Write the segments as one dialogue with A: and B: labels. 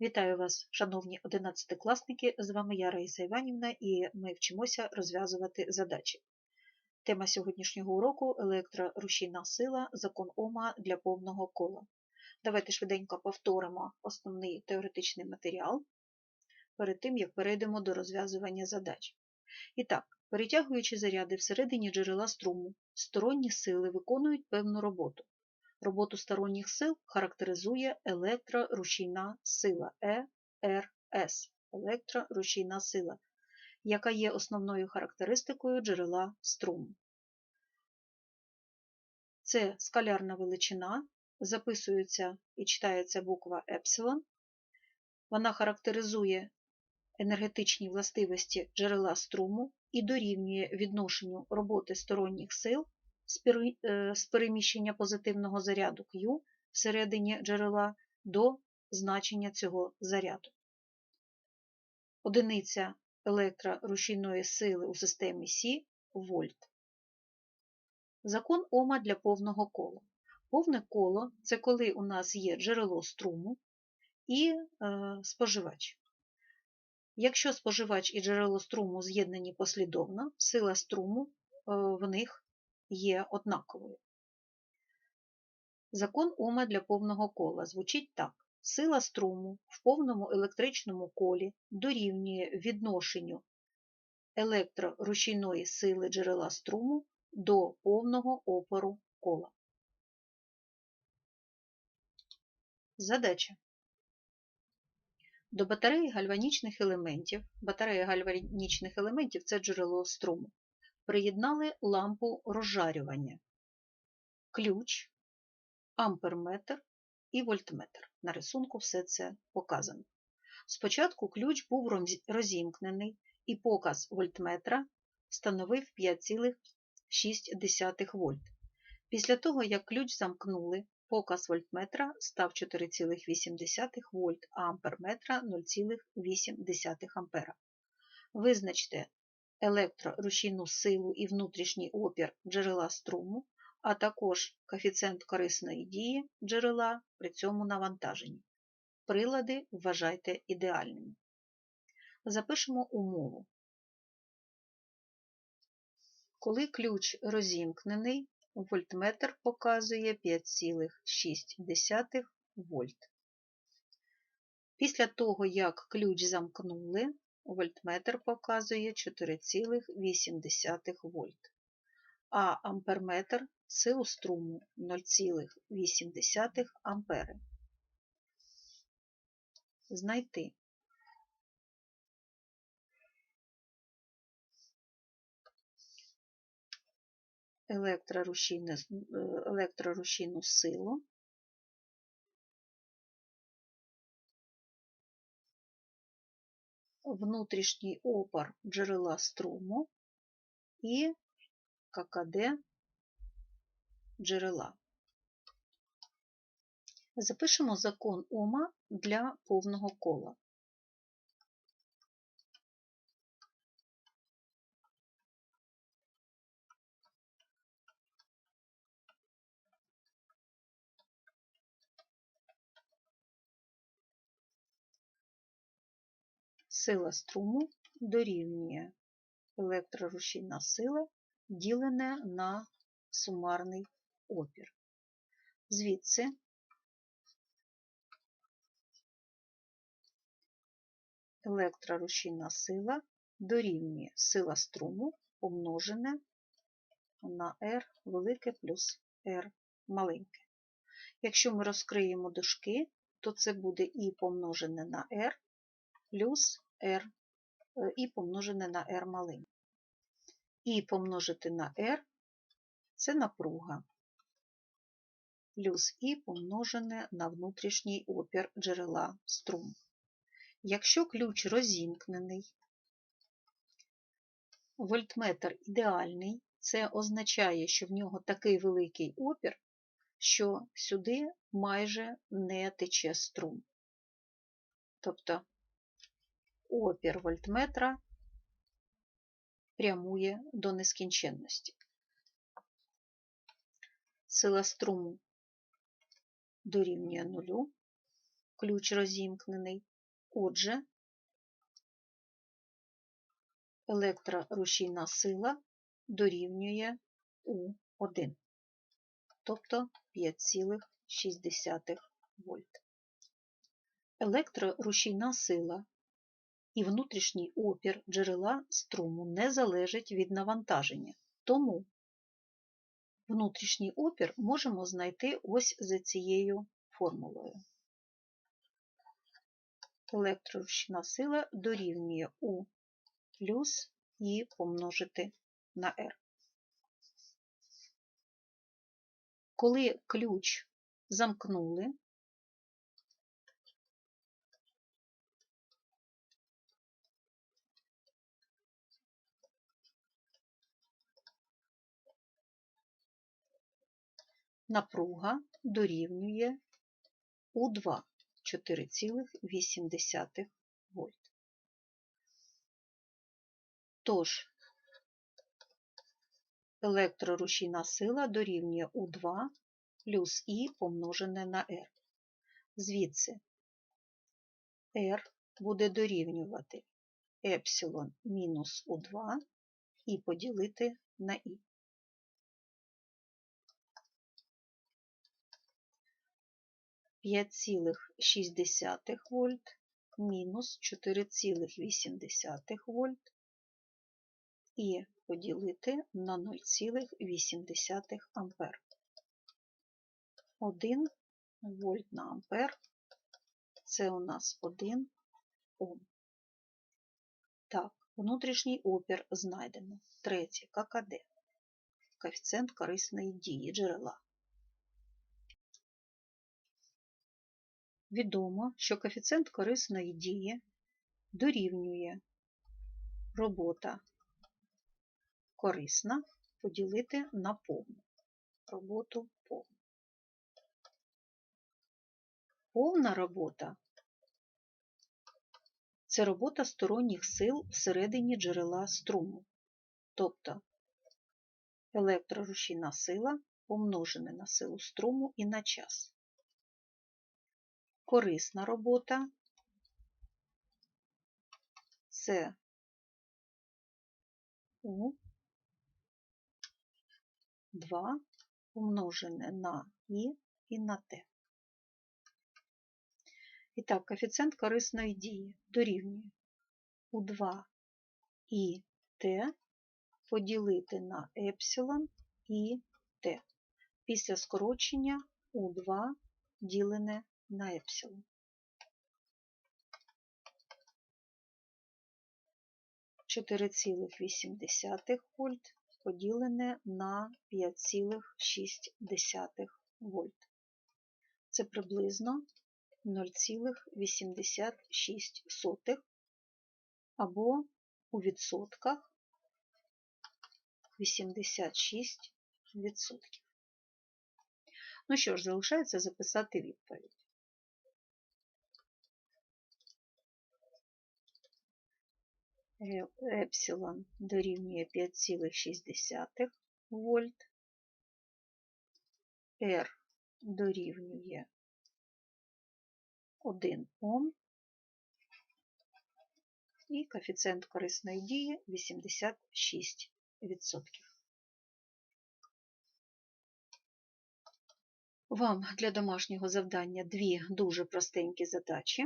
A: Вітаю вас, шановні одинадцятикласники! З вами я, Раїса Іванівна, і ми вчимося розв'язувати задачі. Тема сьогоднішнього уроку електрорушійна сила, закон Ома для повного кола. Давайте швиденько повторимо основний теоретичний матеріал перед тим, як перейдемо до розв'язування задач. І так, перетягуючи заряди всередині джерела струму, сторонні сили виконують певну роботу. Роботу сторонніх сил характеризує електрорушійна сила ЕРС, електрорушійна сила, яка є основною характеристикою джерела струму. Це скалярна величина, записується і читається буква Епсилон. Вона характеризує енергетичні властивості джерела струму і дорівнює відношенню роботи сторонніх сил з переміщення позитивного заряду Q всередині джерела до значення цього заряду. Одиниця електрорушійної сили у системі Сі вольт. Закон Ома для повного кола. Повне коло це коли у нас є джерело струму і е, споживач. Якщо споживач і джерело струму з'єднані послідовно, сила струму е, в них є однаковою. Закон Ома для повного кола звучить так. Сила струму в повному електричному колі дорівнює відношенню електрорушійної сили джерела струму до повного опору кола. Задача. До батареї гальванічних елементів. Батарея гальванічних елементів це джерело струму приєднали лампу розжарювання, ключ, амперметр і вольтметр. На рисунку все це показано. Спочатку ключ був розімкнений і показ вольтметра становив 5,6 вольт. Після того, як ключ замкнули, показ вольтметра став 4,8 вольт, а амперметра 0,8 ампера. Визначте електрорушійну силу і внутрішній опір джерела струму, а також коефіцієнт корисної дії джерела при цьому навантаженні. Прилади вважайте ідеальними. Запишемо умову. Коли ключ розімкнений, вольтметр показує 5,6 вольт. Після того, як ключ замкнули, вольтметр показує 4,8 вольт, а амперметр силу струму 0,8 ампери. Знайти. електрорушійну силу внутрішній опор джерела струму і ККД джерела. Запишемо закон Ома для повного кола. Сила струму дорівнює електрорушійна сила, ділене на сумарний опір. Звідси електрорушійна сила дорівнює сила струму помножене на R велике плюс R маленьке. Якщо ми розкриємо дужки, то це буде І помножене на R плюс R е, і помножене на R маленьке. І помножити на R це напруга, плюс І помножене на внутрішній опір джерела струму. Якщо ключ розімкнений, вольтметр ідеальний, це означає, що в нього такий великий опір, що сюди майже не тече струм. Тобто опір вольтметра прямує до нескінченності. Сила струму дорівнює нулю, ключ розімкнений. Отже, електрорушійна сила дорівнює У1, тобто 5,6 вольт. Електрорушійна сила і внутрішній опір джерела струму не залежать від навантаження. Тому внутрішній опір можемо знайти ось за цією формулою. Електроручна сила дорівнює У плюс І помножити на R. Коли ключ замкнули, напруга дорівнює У2 4,8 вольт. Тож, електрорушійна сила дорівнює У2 плюс І помножене на R. Звідси R буде дорівнювати епсилон мінус У2 і поділити на І. 5,6 вольт мінус 4,8 вольт і поділити на 0,8 ампер. 1 вольт на ампер це у нас 1 Ом. Так, внутрішній опір знайдено. Третє ККД. Коефіцієнт корисної дії джерела. Відомо, що коефіцієнт корисної дії дорівнює робота корисна поділити на повну. Роботу повну. Повна робота це робота сторонніх сил всередині джерела струму, тобто електрорушійна сила помножене на силу струму і на час корисна робота це У 2 умножене на І і на Т. І так, коефіцієнт корисної дії дорівнює У2 і Т поділити на епсилон і Т. Після скорочення У2 ділене на епсилон. Чотири цілих вісім десятих вольт поділене на 5,6 вольт. Це приблизно 0,86 або у відсотках 86 відсотків. Ну що ж, залишається записати відповідь. Епсилон дорівнює 5,6 вольт, R дорівнює 1 Ом. І коефіцієнт корисної дії 86%. Вам для домашнього завдання дві дуже простенькі задачі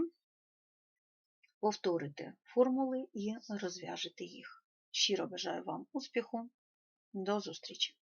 A: повторите формули і розв'яжете їх. Щиро бажаю вам успіху. До зустрічі!